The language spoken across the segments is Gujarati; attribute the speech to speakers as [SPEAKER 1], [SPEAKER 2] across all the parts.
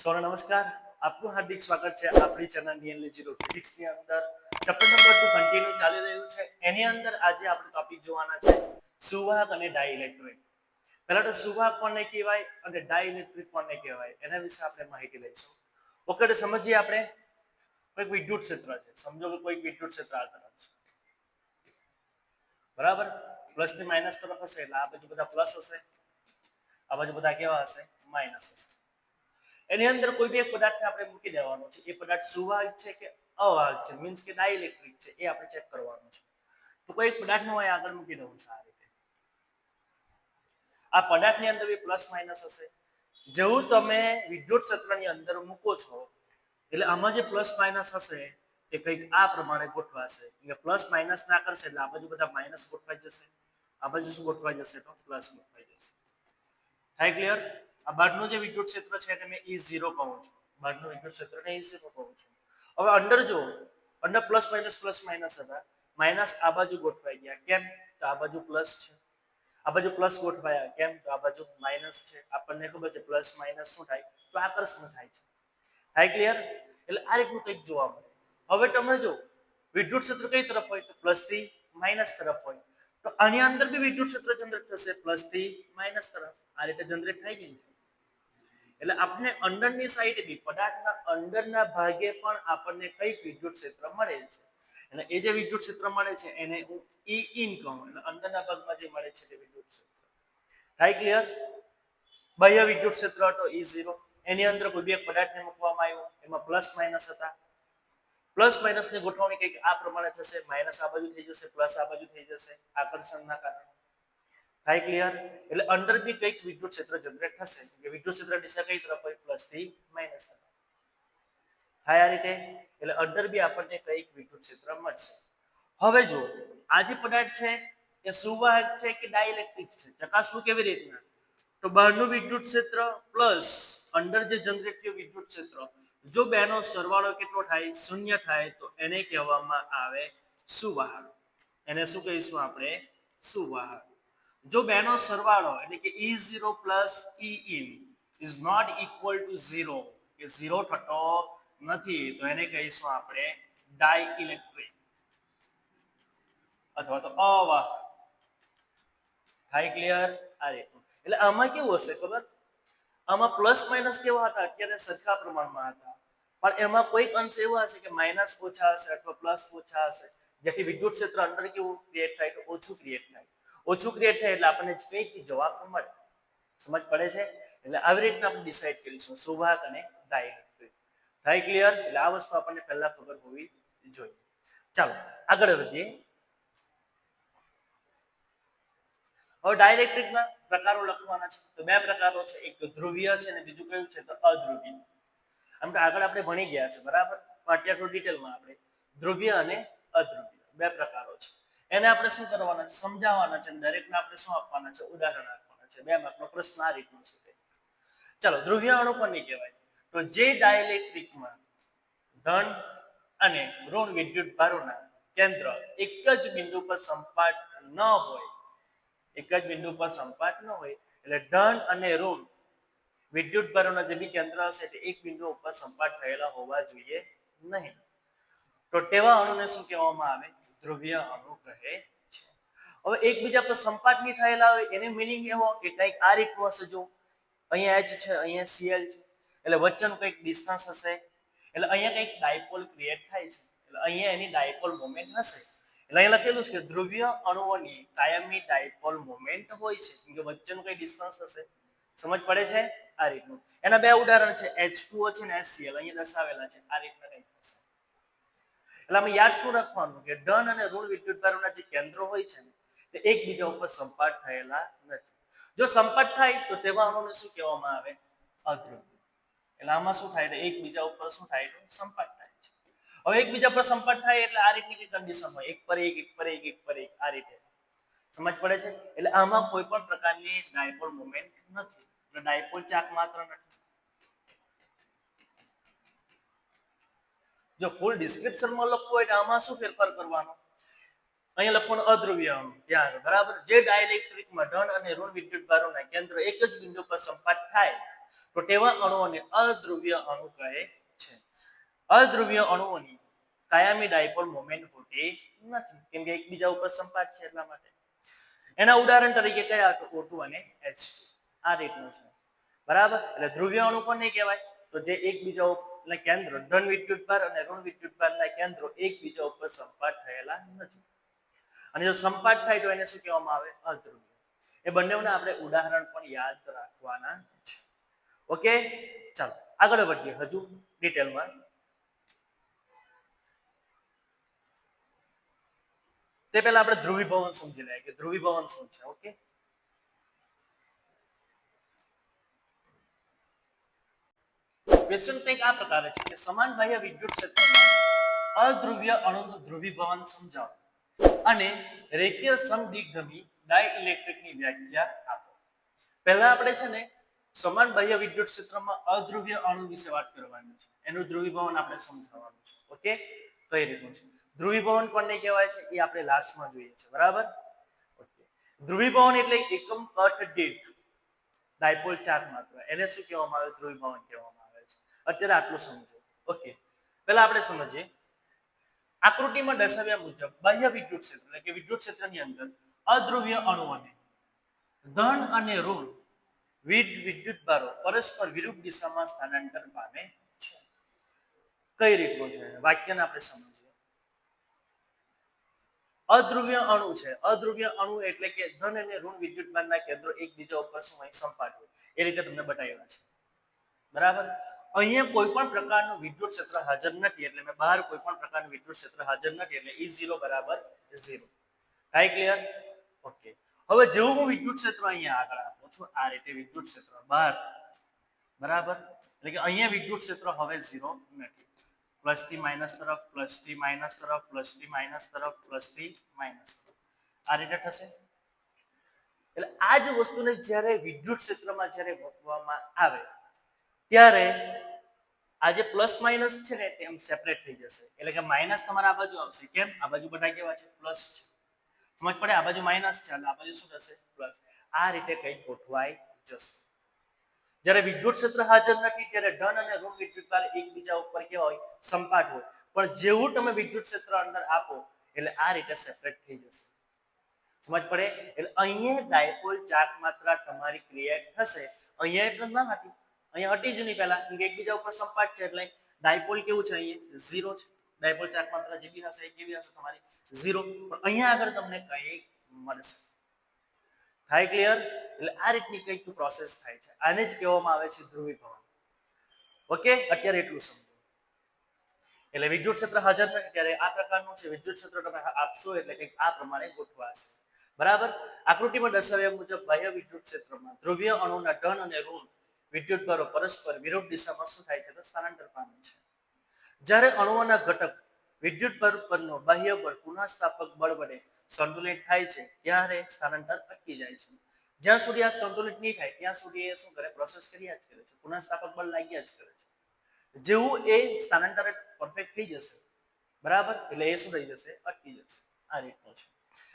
[SPEAKER 1] સૌને નમસ્કાર. આપનું હાર્દિક સ્વાગત છે આપણી ચેનલ નિયનલી જીરો ફિઝિક્સની અંદર. ચેપ્ટર નંબર ટુ કન્ટિન્યુ ચાલી રહ્યું છે. એની અંદર આજે આપણે ટોપિક જોવાના છે સુવાહક અને ડાઇલેક્ટ્રિક. પહેલા તો સુવાહક કોને કહેવાય અને ડાઇલેક્ટ્રિક કોને કહેવાય એના વિશે આપણે માહિતી લઈશું. ઓકે તો સમજીએ આપણે. કોઈક વિદ્યુત ક્ષેત્ર છે. સમજો કે કોઈક વિદ્યુત ક્ષેત્ર આ તરફ છે. બરાબર? પ્લસથી માઇનસ તરફ હશે એટલે આ બાજુ બધા પ્લસ હશે. આ બાજુ બધા કેવા હશે? માઇનસ હશે. એની અંદર કોઈ બી એક પદાર્થને આપણે મૂકી દેવાનો છે. એ પદાર્થ સુવાહક છે કે અવાહક છે? મીન્સ કે ડાઇલેક્ટ્રિક છે? એ આપણે ચેક કરવાનું છે. તો કોઈ પદાર્થને હું આગળ મૂકી દઉં છું આ રીતે. આ પદાર્થની અંદર બી પ્લસ માઇનસ હશે. જેવું તમે વિદ્યુત ક્ષેત્રની અંદર મૂકો છો, એટલે આમાં જે પ્લસ માઇનસ હશે, એ કંઈક આ પ્રમાણે ગોઠવાશે. એટલે પ્લસ માઇનસ ના કરશે એટલે આ બાજુ બધા માઇનસ ગોઠવાઈ જશે. આ બાજુ શું ગોઠવાઈ જશે તો? પ્લસ ગોઠવાઈ જશે. થાય ક્લિયર આ બહારનું જે વિદ્યુત ક્ષેત્ર છે એને મેં ઈ ઝીરો કહું છું. બહારનું વિદ્યુત ક્ષેત્રને ઈ ઝીરો કહું છું. હવે અંદર જો અંદર પ્લસ માઇનસ પ્લસ માઇનસ હતા. માઇનસ આ બાજુ ગોઠવાઈ ગયા. કેમ? તો આ બાજુ પ્લસ છે. આ બાજુ પ્લસ ગોઠવાયા. કેમ? તો આ બાજુ માઇનસ છે. આપણને ખબર છે પ્લસ માઇનસ શું થાય? તો આકર્ષણ થાય છે. થાય ક્લિયર એટલે આ રીતનું કંઈક જોવા મળે. હવે તમે જો વિદ્યુત ક્ષેત્ર કઈ તરફ હોય? તો પ્લસથી માઇનસ તરફ હોય. તો આની અંદર બી વિદ્યુત ક્ષેત્ર જનરેટ થશે પ્લસથી માઇનસ તરફ. આ રીતે જનરેટ થાય કે એટલે આપણે અંદરની સાઈડ બી, પદાર્થના અંદરના ભાગે પણ આપણને કઈ વિદ્યુત ક્ષેત્ર મળે છે. અને એ જે વિદ્યુત ક્ષેત્ર મળે છે, એને હું ઈ ઇન કહું. એટલે અંદરના ભાગમાં જે મળે છે તે વિદ્યુત ક્ષેત્ર. થાય ક્લિયર બાહ્ય વિદ્યુત ક્ષેત્ર હતો ઈ ઝીરો એની અંદર કોઈ બે પદાર્થને મૂકવામાં આવ્યો. એમાં પ્લસ માઇનસ હતા. પ્લસ માઇનસની ગોઠવણી કંઈક આ પ્રમાણે થશે, માઇનસ આ બાજુ થઈ જશે, પ્લસ આ બાજુ થઈ જશે આકર્ષણના કારણે. થાય ક્લિયર એટલે અંદર બી કંઈક વિદ્યુત ક્ષેત્ર જનરેટ થશે. કે વિદ્યુત ક્ષેત્ર દિશા કઈ તરફ હોય? પ્લસથી માઇનસ તરફ. થાય આ રીતે? એટલે અંદર બી આપણને કંઈક વિદ્યુત ક્ષેત્ર મળશે. હવે જો આ જે પદાર્થ છે, એ સુવાહક છે કે ડાયલેક્ટ્રિક છે? ચકાસવું કેવી રીતના? તો બહારનું વિદ્યુત ક્ષેત્ર પ્લસ અંદર જે જનરેટ થયું વિદ્યુત ક્ષેત્ર જો બેનો સરવાળો કેટલો થાય, શૂન્ય થાય, તો એને કહેવામાં આવે સુવાહક. એને શું કહીશું આપણે? સુવાહક. જો બેનો સરવાળો એટલે કે E zero plus E in is not equal to zero કે ઝીરો થતો નથી, તો એને કહીશું આપણે ડાય ઇલેક્ટ્રિક અથવા તો અવાહક. થાય ક્લિયર આ રીતનું એટલે આમાં કેવું હશે ખબર? આમાં પ્લસ માઇનસ કેવા હતા? અત્યારે સરખા પ્રમાણમાં હતા. પણ એમાં કોઈક અંશ એવા હશે કે માઇનસ ઓછા હશે અથવા પ્લસ ઓછા હશે? જેથી વિદ્યુત ક્ષેત્ર અંદર કેવું ક્રિએટ થાય તો ઓછું ક્રિએટ થાય. ઓછું ક્રિએટ થાય એટલે આપણને કંઈક જવાબ મળે. સમજ પડે છે? એટલે આવી રીતના આપણે ડિસાઈડ કરીશું. સુવાહક અને ડાયલેક્ટ્રિક થાય ક્લિયર એટલે આ વસ્તુ આપણને પહેલા ખબર હોવી જોઈએ. ચાલો, આગળ વધીએ. હવે ડાયલેક્ટ્રિકના પ્રકારો લખવાના છે. તો બે પ્રકારો છે. એક ધ્રુવીય છે અને બીજું કયું છે? તો અધ્રુવીય. આમ તો આગળ આપણે ભણી ગયા છે. બરાબર? અત્યારે ડિટેલમાં આપણે ધ્રુવીય અને અધ્રુવીય. બે પ્રકારો છે. એને આપણે શું કરવાના છે? સમજાવવાના છે દરેકને આપણે શું આપવાના છે? ઉદાહરણ આપવાના છે. બે માર્કનો પ્રશ્ન આ રીતનો છે ચાલો, ધ્રુવીય અણુ કોને કહેવાય? તો જે ડાયલેક્ટ્રિકમાં ધન અને ઋણ વિદ્યુત ભારોના કેન્દ્ર એક જ બિંદુ પર સંપાટ ન હોય એક જ બિંદુ પર સંપાત ન હોય, એટલે ધન અને ઋણ, વિદ્યુત ભરોના જે બી કેન્દ્ર હશે, તે એક બિંદુ ઉપર સંપાત થયેલા હોવા જોઈએ નહીં. તો તેવા અણુને શું કહેવામાં આવે? ધ્રુવીય અણુ કહે છે. હવે એકબીજા પર સંપાત નહીં થયેલા હોય, એને મિનિંગ એવો કે કંઈક આ રીતનું હશે જો. અહીંયા એચ છે, અહીંયા સીએલ છે. એટલે વચ્ચેનું કંઈક ડિસ્ટન્સ હશે. એટલે અહીંયા કંઈક ડાયપોલ ક્રિએટ થાય છે. એટલે અહીંયા એની ડાયપોલ મોમેન્ટ હશે. એટલે લખેલું છે કે ધ્રુવીય અણુઓની કાયમી ડાયપોલ મોમેન્ટ હોય છે. કે વચ્ચેનું કઈ ડિસ્ટન્સ હશે? સમજ પડે છે? આ રીતનું. એના બે ઉદાહરણ છે. H2O છે ને HCl અહીંયા દર્શાવેલા છે. આ રીતના કંઈક થશે એટલે અમે યાદ શું રાખવાનું? કે ધન અને ઋણ વિદ્યુત જે કેન્દ્રો હોય છે ને, તે એકબીજા ઉપર સંપાટ થયેલા નથી. જો સંપાટ થાય, તો તેવા અણુને શું કહેવામાં આવે? અધ્રુવ એટલે આમાં શું થાય? એકબીજા ઉપર શું થાય? તો સંપાત થાય. હવે એકબીજા પર સંપર્ક થાય એટલે આ રીતની કન્ડિશન હોય. એક પર એક એક પર એક એક પર એક, આ રીતે. સમજ પડે છે? એટલે આમાં કોઈ પણ પ્રકારની ડાયપોલ મોમેન્ટ નથી. ડાયપોલ ચાક માત્ર નથી. જો ફૂલ ડિસ્ક્રિપ્શનમાં લખવું હોય તો આમાં શું ફેરફાર કરવાનો? અહીંયા લખવાનું અદ્રવ્ય ધ્યાન બરાબર? જે ડાયલેક્ટ્રિકમાં ધન અને ઋણ વિદ્યુત ભારોના કેન્દ્ર એક જ બિંદુ પર સંપાત થાય તો તેવા અણુઓને અદ્રવ્ય અણુ કહે છે અધ્રુવીય અણુઓની કાયમી ડાયપોલ મોમેન્ટ હોતી નથી. કેમ કે એકબીજા ઉપર સંપાત છે એટલા માટે. એના ઉદાહરણ તરીકે કયા તો O2 અને એચ આ રીતનું છે. બરાબર? એટલે ધ્રુવીય અણુ પણ નહીં કહેવાય. તો જે એકબીજા ઉપર કેન્દ્ર, ધન વિદ્યુત ભાર અને ઋણ વિદ્યુત ભારના કેન્દ્રો એકબીજા ઉપર સંપાત થયેલા નથી. અને જો સંપાત થાય તો એને શું કહેવામાં આવે? અધ્રુવીય એ બંનેઓના આપણે ઉદાહરણ પણ યાદ રાખવાના છે. ઓકે? ચાલો, આગળ વધીએ. હજુ ડિટેલમાં તે પહેલા આપણે ધ્રુવીભવન સમજી લઈએ કે ધ્રુવીભવન શું છે, ઓકે? ક્વેશ્ચન કંઈક આ પ્રકારે છે કે સમાન બાહ્ય વિદ્યુત ક્ષેત્રમાં અધ્રુવ્ય અણુનું ધ્રુવીભવન સમજાવો અને રેખીય સમદિગ્ધમી ડાયઇલેક્ટ્રિકની વ્યાખ્યા આપો. પહેલા આપણે છે ને સમાન બાહ્ય વિદ્યુત ક્ષેત્રમાં અધ્રુવ્ય અણુ વિશે વાત કરવાની છે. એનું ધ્રુવીભવન આપણે સમજાવવાનું છે, ઓકે? કઈ રીતનું છે. ધ્રુવીભવન કોને કહેવાય છે? એ આપણે લાસ્ટમાં જોઈએ છે. બરાબર? ધ્રુવીભવન એટલે એકમ અર્થ દીઠ ડાયપોલ ચાર્જ માત્ર. એને શું કહેવામાં આવે? ધ્રુવીભવન કહેવામાં આવે છે. અત્યારે આટલું સમજો. ઓકે પહેલા આપણે સમજીએ. આકૃતિમાં દર્શાવ્યા મુજબ બાહ્ય વિદ્યુત ક્ષેત્ર એટલે કે વિદ્યુત ક્ષેત્રની અંદર અધ્રુવ્ય અણુઓને ધન અને ઋણ વિદ વિદ્યુત બારો પરસ્પર વિરુદ્ધ દિશામાં સ્થાનાંતર પામે છે. કઈ રીતનું છે? વાક્યને આપણે સમજીએ. અધ્રુવ્ય અણુ છે. અધ્રુવ્ય અણુ એટલે કે ધન અને ઋણ વિદ્યુતમાનના કેન્દ્રો એકબીજા ઉપર શું અહીં સંપાટ હોય. એ રીતે તમને બતાવ્યા છે. બરાબર? અહીંયા કોઈ પણ પ્રકારનું વિદ્યુત ક્ષેત્ર હાજર નથી એટલે મેં બહાર કોઈ પણ પ્રકારનું વિદ્યુત ક્ષેત્ર હાજર નથી એટલે ઈ ઝીરો બરાબર ઝીરો થાય ક્લિયર ઓકે હવે જેવું હું વિદ્યુત ક્ષેત્ર અહીંયા આગળ આપું છું, આ રીતે વિદ્યુત ક્ષેત્ર બહાર. બરાબર? એટલે કે અહીંયા વિદ્યુત ક્ષેત્ર હવે ઝીરો નથી. પ્લસથી માઇનસ તરફ, પ્લસથી માઇનસ તરફ, પ્લસથી માઇનસ તરફ, પ્લસથી માઇનસ આ રીતે થશે. એટલે આ જ વસ્તુને જ્યારે વિદ્યુત ક્ષેત્રમાં જ્યારે મૂકવામાં આવે, ત્યારે આ જે પ્લસ માઇનસ છે ને તેમ સેપરેટ થઈ જશે. એટલે કે માઇનસ તમારા આ બાજુ આવશે. કેમ? આ બાજુ બધા કેવા છે? પ્લસ છે. સમજ પડે? આ બાજુ માઇનસ છે. એટલે આ બાજુ શું થશે? પ્લસ. આ રીતે કંઈક ગોઠવાઈ જશે. જ્યારે વિદ્યુત ક્ષેત્ર હાજર નથી, ત્યારે ધન અને ઋણ વિદ્યુત ભાર એકબીજા ઉપર કેવા હોય સંપાટ હોય. પણ જેવું તમે વિદ્યુત ક્ષેત્ર અંદર આપો, એટલે આ રીતે સેપરેટ થઈ જશે. સમજ પડે? એટલે અહીંયા ડાયપોલ ચાર્જ માત્રા તમારી ક્રિએટ થશે. અહીંયા એટલે ના હતી અહીંયા હટી જ નહીં પહેલા એકબીજા ઉપર સંપાટ છે એટલે ડાયપોલ કેવું છે અહીંયા? ઝીરો છે. ડાયપોલ ચાર્જ માત્રા જેવી હશે કેવી હશે તમારી? ઝીરો. પણ અહીંયા આગળ તમને કંઈક મળશે. થાય ક્લિયર એટલે આ રીતની કંઈક પ્રોસેસ થાય છે. આને જ કહેવામાં આવે છે ધ્રુવીભવન ઓકે અત્યારે એટલું સમજો. એટલે વિદ્યુત ક્ષેત્ર હાજર થાય ત્યારે આ પ્રકારનું છે. વિદ્યુત ક્ષેત્ર તમે આપશો એટલે કંઈક આ પ્રમાણે ગોઠવાશે. બરાબર? આકૃતિમાં દર્શાવ્યા મુજબ બાહ્ય વિદ્યુત ક્ષેત્રમાં ધ્રુવીય અણુના ટન અને ઋણ વિદ્યુત ભારો પરસ્પર વિરુદ્ધ દિશામાં શું થાય છે? તો સ્થાનાંતર પામે છે. જ્યારે અણુઓના ઘટક વિદ્યુત પર પરનો બાહ્ય બળ પુનઃસ્થાપક બળ વડે સંતુલિત થાય છે, ત્યારે સ્થાનાંતર અટકી જાય છે. જ્યાં સુધી આ સંતુલિત નહીં થાય, ત્યાં સુધી એ શું કરે? પ્રોસેસ કર્યા જ કરે છે. પુનઃસ્થાપક બળ લાગ્યા જ કરે છે. જેવું એ સ્થાનાંતર પરફેક્ટ થઈ જશે. બરાબર? એટલે એ શું થઈ જશે? અટકી જશે. આ રીતનું છે.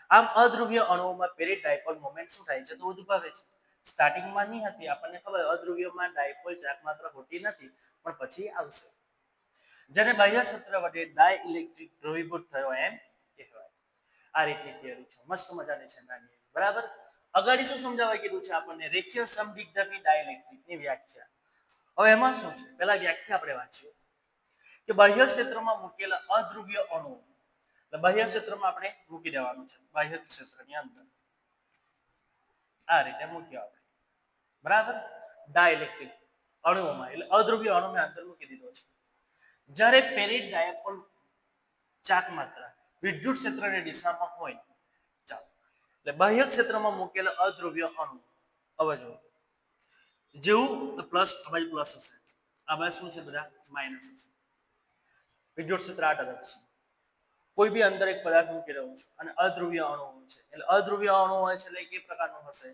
[SPEAKER 1] આમ અધ્રુવ્ય અણુઓમાં પેરી ડાયપોલ મોમેન્ટ શું થાય છે? તો ઉદ્ભવે છે. સ્ટાર્ટિંગમાં નહીં હતી. આપણને ખબર અધ્રુવ્યમાં ડાયપોલ ચાક માત્ર હોતી નથી, પણ પછી આવશે. જેને બાહ્ય સત્ર વડે ડાય ઇલેક્ટ્રિક ધ્રુવીભૂત થયો એમ કહેવાય. આ રીતની થિયરી છે. મસ્ત મજાની છે નાની બરાબર? અગાડી શું સમજાવવા કીધું છે આપણને? રેખીય સમદિગ્ધની ડાયલેક્ટ્રિકની વ્યાખ્યા. હવે એમાં શું છે? પહેલા વ્યાખ્યા આપણે વાંચીએ. કે બાહ્ય ક્ષેત્રમાં મૂકેલા અધ્રુવ્ય અણુઓ એટલે બાહ્ય ક્ષેત્રમાં આપણે મૂકી દેવાનું છે. બાહ્ય ક્ષેત્રની અંદર. આ રીતે મૂક્યો આપણે. બરાબર? ડાયલેક્ટ્રિક અણુઓમાં, એટલે અધ્રુવ્ય અણુને અંદર મૂકી દીધો છે. જ્યારે પેરિટ ડાયપોલ ચાક માત્રા વિદ્યુત ક્ષેત્રની દિશામાં હોય, ચાલો. એટલે બાહ્ય ક્ષેત્રમાં મૂકેલા અધ્રુવ્ય અણુ, હવે જો જેવું પ્લસ આ પ્લસ હશે. આ બાજુ શું છે બધા? માઇનસ હશે. વિદ્યુત ક્ષેત્ર આ તરફ છે. કોઈ બી અંદર એક પદાર્થ મૂકી રહ્યો છું અને અધ્રુવ્ય અણુ છે. એટલે અધ્રુવ્ય અણુ હોય છે એટલે એ પ્રકારનું હશે?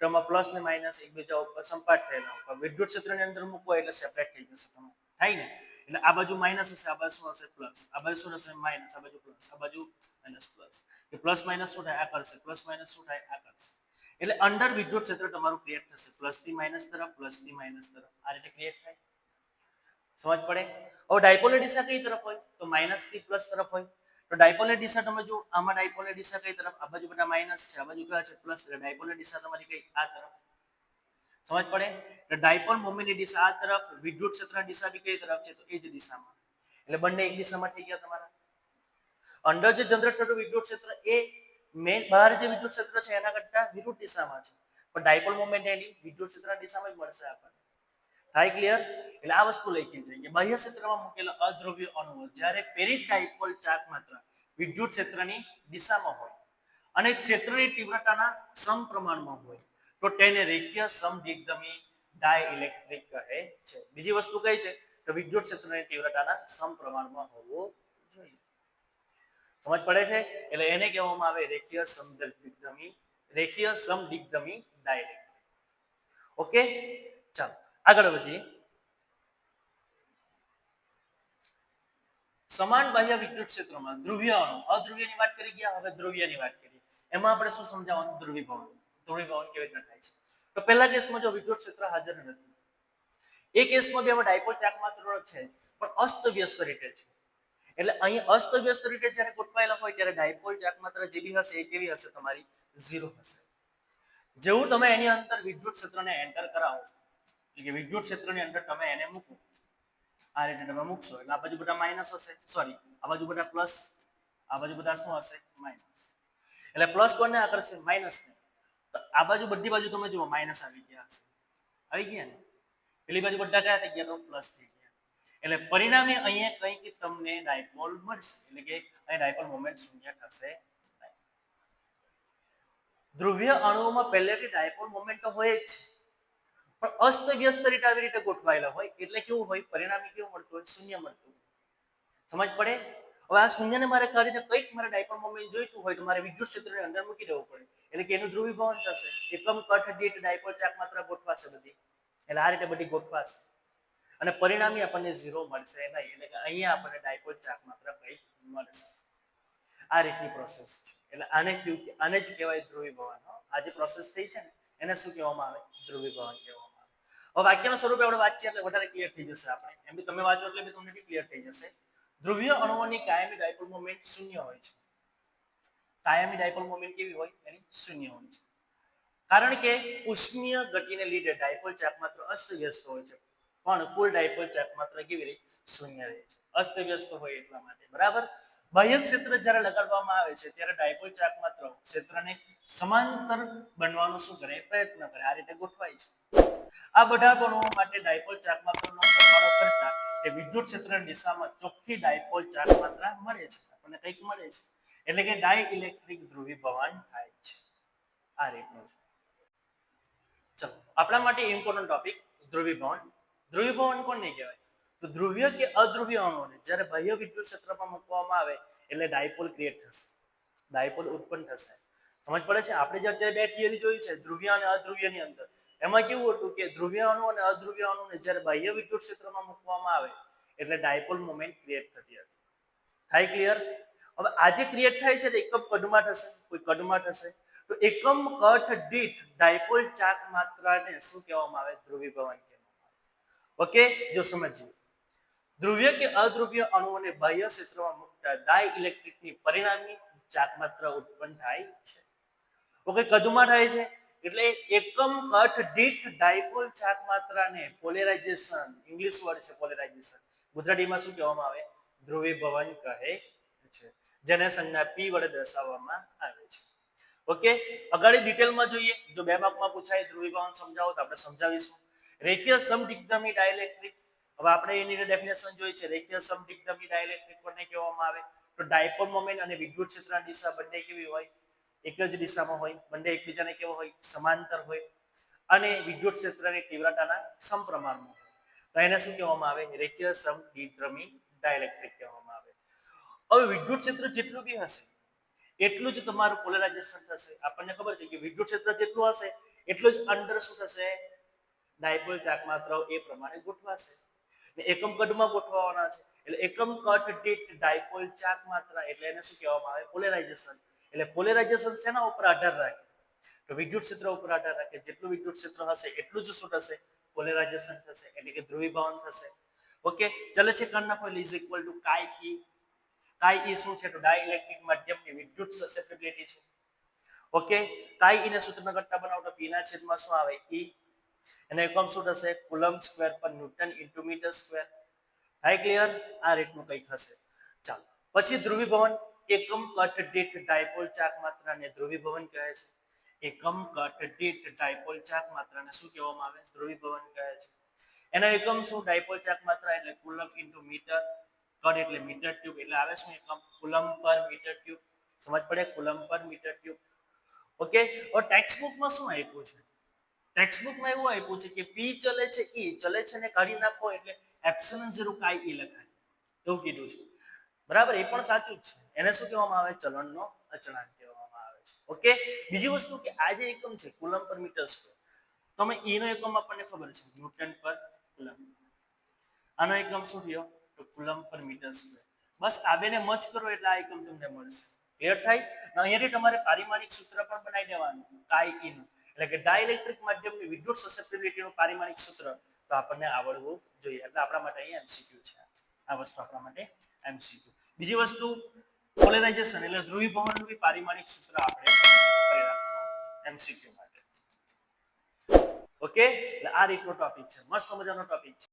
[SPEAKER 1] તેમાં પ્લસ ને માઇનસ એકબીજા ઉપર સંપાટ થયેલા ઉપર વિદ્યુત ક્ષેત્રની અંદર મૂકવા એટલે સેપરેટ થઈ જશે તમે થાય ને? એટલે આ બાજુ માઇનસ હશે, આ બાજુ શું હશે? પ્લસ આ બાજુ શું હશે? માઇનસ આ બાજુ પ્લસ આ બાજુ માઇનસ પ્લસ કે પ્લસ માઇનસ શું થાય? આ કરશે. પ્લસ માઇનસ શું થાય? આ કરશે. એટલે અંડર વિદ્યુત ક્ષેત્ર તમારું ક્રિએટ થશે. પ્લસથી માઇનસ તરફ પ્લસથી માઇનસ તરફ. આ રીતે ક્રિએટ થાય. સમજ પડે? હવે ડાયપોલની દિશા કઈ તરફ હોય? તો માઇનસથી પ્લસ તરફ હોય. તો ડાયપોલની દિશા તમે જો આમાં ડાયપોલની દિશા કઈ તરફ? આ બાજુ બધા માઇનસ છે. આ બાજુ કયા છે? પ્લસ એટલે ડાયપોલની દિશા તમારી કઈ આ તરફ. સમજ પડે? એટલે ડાયપોલ મોમેન્ટની દિશા આ તરફ, વિદ્યુત ક્ષેત્રની દિશા બી કઈ તરફ છે? તો એ જ દિશામાં. એટલે બંને એક દિશામાં થઈ ગયા તમારા. અંડર જે જનરેટ વિદ્યુત ક્ષેત્ર, એ મેન બહાર જે વિદ્યુત ક્ષેત્ર છે, એના કરતા વિરુદ્ધ દિશામાં છે. પણ ડાયપોલ મોમેન્ટ એની વિદ્યુત ક્ષેત્રની દિશામાં જ મળશે આપણને. થાય ક્લિયર એટલે આ વસ્તુ લખી છે. કે બાહ્ય ક્ષેત્રમાં મૂકેલા અદ્રવ્ય અણુઓ, જ્યારે પેરી ડાયપોલ ચાર્જ માત્ર વિદ્યુત ક્ષેત્રની દિશામાં હોય અને ક્ષેત્રની તીવ્રતાના સમપ્રમાણમાં હોય. તો તેને રેખીય સમદિગ્ધમી ડાયઇલેક્ટ્રિક કહે છે. બીજી વસ્તુ કઈ છે? તો વિદ્યુત ક્ષેત્રની તીવ્રતાના સમપ્રમાણમાં હોવો જોઈએ. સમજ પડે છે? એટલે એને કહેવામાં આવે રેખીય સમદિગ્ધમી રેખીય સમદિગ્ધમી ડાયઇલેક્ટ્રિક ઓકે? ચાલો, આગળ વધીએ. સમાન બાહ્ય વિદ્યુત ક્ષેત્રમાં ધ્રુવ્ય અધ્રુવ્યની વાત કરી ગયા? હવે ધ્રુવ્યની વાત કરીએ. એમાં આપણે શું સમજાવવાનું? ધ્રુવીભવન. ધ્રુવીભવન કેવી રીતના થાય છે? તો પહેલા કેસમાં જો વિદ્યુત ક્ષેત્ર હાજર નથી. એ કેસમાં બી આમાં ડાયપોલ ચાક માત્ર છે, પણ અસ્તવ્યસ્ત રીતે છે. એટલે અહીં અસ્તવ્યસ્ત રીતે જ્યારે ગોઠવાયેલા હોય ત્યારે ડાયપોલ ચાક માત્ર જે બી હશે એ કેવી હશે? તમારી ઝીરો હશે. જેવું તમે એની અંદર વિદ્યુત ક્ષેત્રને એન્ટર કરાવો, એટલે કે વિદ્યુત ક્ષેત્રની અંદર તમે એને મૂકો. આ રીતે તમે મૂકશો, એટલે આ બાજુ બધા માઇનસ હશે. સોરી આ બાજુ બધા પ્લસ આ બાજુ બધા શું હશે? માઇનસ એટલે પ્લસ કોને આકર્ષે? માઇનસ ને. આ બાજુ બધી બાજુ તમે જુઓ માઇનસ આવી ગયા હશે આવી ગયા ને? પેલી બાજુ બધા કયા થઈ ગયા? તો પ્લસ થઈ ગયા. એટલે પરિણામે અહીંયા કંઈક તમને ડાયપોલ મળશે. એટલે કે અહીં ડાયપોલ મોમેન્ટ શૂન્ય થશે ધ્રુવ્ય અણુઓમાં પહેલેથી ડાયપોલ મોમેન્ટ તો હોય જ છે. પણ અસ્તવ્યસ્ત રીતે આવી રીતે ગોઠવાયેલા હોય. એટલે કેવું હોય? પરિણામે કેવું મળતું હોય? શૂન્ય મળતું સમજ પડે? હવે આ શૂન્યને મારે કરીને કંઈક મારે ડાયપોલ મોમેન્ટ જોઈતું હોય તો મારે વિદ્યુત ક્ષેત્રની અંદર મૂકી દેવું પડે. એટલે કે એનું ધ્રુવીભવન થશે. એકમ કઠ દીઠ ડાયપોલ ચાક માત્ર ગોઠવાશે બધી. એટલે આ રીતે બધી ગોઠવાશે. અને પરિણામી આપણને ઝીરો મળશે નહીં. એટલે કે અહીંયા આપણને ડાયપોલ ચાક માત્ર કંઈક મળશે. આ રીતની પ્રોસેસ છે. એટલે આને કયું કે આને જ કહેવાય ધ્રુવીભવન. આ જે પ્રોસેસ થઈ છે ને, એને શું કહેવામાં આવે? ધ્રુવીભવન કહેવામાં આવે. હવે વાક્યના સ્વરૂપે આપણે વાંચીએ એટલે વધારે ક્લિયર થઈ જશે આપણે. એમ બી તમે વાંચો એટલે બી તમને ક્લિયર થઈ જશે. ધ્રુવીય અણુઓની કાયમી ડાયપોલ મોમેન્ટ શૂન્ય હોય છે. કાયમી ડાયપોલ મોમેન્ટ કેવી હોય? એની શૂન્ય હોય છે. કારણ કે ઉષ્મીય ગતિને લીધે ડાયપોલ ચાક માત્ર અસ્તવ્યસ્ત હોય છે. પણ કુલ ડાયપોલ ચાક માત્ર કેવી રહી? શૂન્ય રહે છે. અસ્તવ્યસ્ત હોય એટલા માટે. બરાબર? બાહ્ય ક્ષેત્ર જ્યારે લગાડવામાં આવે છે, ત્યારે ડાયપોલ ચાક માત્ર ક્ષેત્રને સમાંતર બનવાનો શું કરે? પ્રયત્ન કરે. આ રીતે ગોઠવાય છે. આ બધા ગુણો માટે ડાયપોલ ચાક માત્રનો સરવાળો કરતા એ વિદ્યુત ક્ષેત્રની દિશામાં ચોખ્ખી ડાયપોલ ચાક માત્રા મળે છે, આપણને કંઈક મળે છે. એટલે કે ડાયઇલેક્ટ્રિક ધ્રુવીભવન થાય છે. આ રીતનું છે. ચલો, આપણા માટે ઇમ્પોર્ટન્ટ ટોપિક ધ્રુવીભવન. ધ્રુવીભવન કોને કહેવાય? તો ધ્રુવીય કે અધ્રુવીય અણુઓને? જ્યારે બાહ્ય વિદ્યુત ક્ષેત્રમાં મૂકવામાં આવે, એટલે ડાયપોલ ક્રિએટ થશે. ડાયપોલ ઉત્પન્ન થશે. સમજ પડે છે? આપણે જે અત્યારે બે થિયરી જોઈ છે, ધ્રુવીય અને અધ્રુવીયની અંદર. એમાં કેવું હતું કે ધ્રુવીય અણુ અને અધ્રુવીય અણુને જ્યારે બાહ્ય વિદ્યુત ક્ષેત્રમાં મૂકવામાં આવે, એટલે ડાયપોલ મોમેન્ટ ક્રિએટ થતી હતી. થાય ક્લિયર હવે આજે ક્રિએટ થાય છે, તો એકમ કદમાં થશે, કોઈ કદમાં થશે? તો એકમ કઠ દીઠ ડાયપોલ ચાક માત્રાને શું કહેવામાં આવે? ધ્રુવીભવન કહેવામાં ઓકે જો સમજીએ. ધ્રુવ્ય કે અધ્રુવ્ય અણુઓને બાહ્ય ક્ષેત્રમાં મૂકતા ડાય ઇલેક્ટ્રિકની પરિણામી ચાક માત્રા ઉત્પન્ન થાય છે. ઓકે કદમાં થાય છે? એટલે એકમ કઠ દીઠ ડાયપોલ ચાક માત્રાને પોલેરાઇઝેશન, ઇંગ્લિશ વર્ડ છે પોલેરાઇઝેશન. ગુજરાતીમાં શું કહેવામાં આવે? ધ્રુવીભવન કહે છે. જેને સંજ્ઞા પી વડે દર્શાવવામાં આવે છે. ઓકે? અગાડી ડિટેલમાં જોઈએ. જો બે માર્કમાં પૂછાય ધ્રુવીભવન સમજાવો તો આપણે સમજાવીશું. રેખીય સમડિગ્ધમી ડાયલેક્ટ્રિક હવે આપણે એની ડેફિનેશન જોઈએ છે, રેખીય સમડિગ્ધમી ડાયલેક્ટ્રિક કોને કહેવામાં આવે? તો ડાયપોલ મોમેન્ટ અને વિદ્યુત ક્ષેત્રની દિશા બંને કેવી હોય? એક જ દિશામાં હોય, બંને એકબીજાને કેવા હોય, સમાંતર હોય અને વિદ્યુત ક્ષેત્રની તીવ્રતાના સમપ્રમાણમાં હોય. તો એને શું કહેવામાં આવે? રેખીય સમદિગ્ધમી ડાયલેક્ટ્રિક કહેવામાં આવે. હવે વિદ્યુત ક્ષેત્ર જેટલું બી હશે, એટલું જ તમારું પોલરાઇઝેશન થશે. આપણને ખબર છે કે વિદ્યુત ક્ષેત્ર જેટલું હશે, એટલું જ અંદર શું થશે? ડાયપોલ ચાક માત્ર એ પ્રમાણે ગોઠવાશે. એકમ કદમાં ગોઠવવાના છે. એટલે એકમ કદ દીઠ ડાયપોલ ચાક માત્રા, એટલે એને શું કહેવામાં આવે? પોલેરાઇઝેશન. એટલે પોલેરાઇઝેશન શેના ઉપર આધાર રાખે? તો વિદ્યુત ક્ષેત્ર ઉપર આધાર રાખે. જેટલું વિદ્યુત ક્ષેત્ર હશે, એટલું જ શું થશે? પોલેરાઇઝેશન થશે, એટલે કે ધ્રુવીભવન થશે. ઓકે ચલે છે કરી નાખો એટલે ઇઝ ઇક્વલ ટુ કાઈ ઈ કાઈ ઈ શું છે? તો ડાઇલેક્ટ્રિક માધ્યમની વિદ્યુત સસેપ્ટિબિલિટી છે. ઓકે કાઈ ઈને સૂત્રના કરતા બનાવો તો પી ના છેદમાં શું આવે? ઈ એનો એકમ શું થશે? Coulomb square per newton into metre square થાય ક્લિયર આ રીતનું કંઈક હશે. ચાલો. પછી ધ્રુવીભવન. એકમ કટ દીઠ ડાયપોલ ચાક માત્રાને ધ્રુવીભવન કહે છે. એકમ કટ દીઠ ડાયપોલ ચાક માત્રાને શું કહેવામાં આવે? ધ્રુવીભવન કહે છે. એનો એકમ શું? ડાયપોલ ચાક માત્રા એટલે કુલમ ઇન્ટુ મીટર કદ એટલે મીટર ટ્યુબ એટલે આવે શું એકમ? કુલમ પર મીટર ટ્યુબ સમજ પડે? Coulomb per metre cube okay ઓર ટેક્સ્ટ બુકમાં શું આપ્યું છે? ટેક્સ્ટ બુકમાં એવું આપ્યું છે કે પી ચલે છે ઈ ચલે છે ને કાઢી નાખો એટલે એપ્સિલન ઝીરો કાઈ ઈ લખાય. એવું કીધું છે. બરાબર? એ પણ સાચું જ છે. એને શું કહેવામાં આવે? ચલણનો અચળાંક કહેવામાં આવે છે. ઓકે? બીજી વસ્તુ કે આ જે એકમ છે કુલમ પર મીટર સ્ક્વેર તો અમે નો એકમ આપણને ખબર છે, ન્યૂટન પર કુલમ આનો એકમ શું થયો? તો કુલમ પર મીટર સ્ક્વેર. બસ આ બેને મચ કરો એટલે આ એકમ તમને મળશે. ક્લિયર થાય? અહીંયાથી તમારે પારિમાણિક સૂત્ર પણ બનાવી દેવાનું કાઈ ઈનું એટલે કે ડાઇલેક્ટ્રિક માધ્યમની વિદ્યુત સસેપ્ટિબિલિટીનું પારિમાણિક સૂત્ર તો આપણને આવડવું જોઈએ. એટલે આપણા માટે અહીં એમસીક્યુ છે આ વસ્તુ આપણા માટે એમસીક્યુ બીજી વસ્તુ, પોલેરાઇઝેશન એટલે ધ્રુવીભવનનું બી પારિમાણિક સૂત્ર આપણે એમસીક્યુ માટે. ઓકે એટલે આ રીતનો ટોપિક છે. મસ્ત મજાનો ટોપિક છે.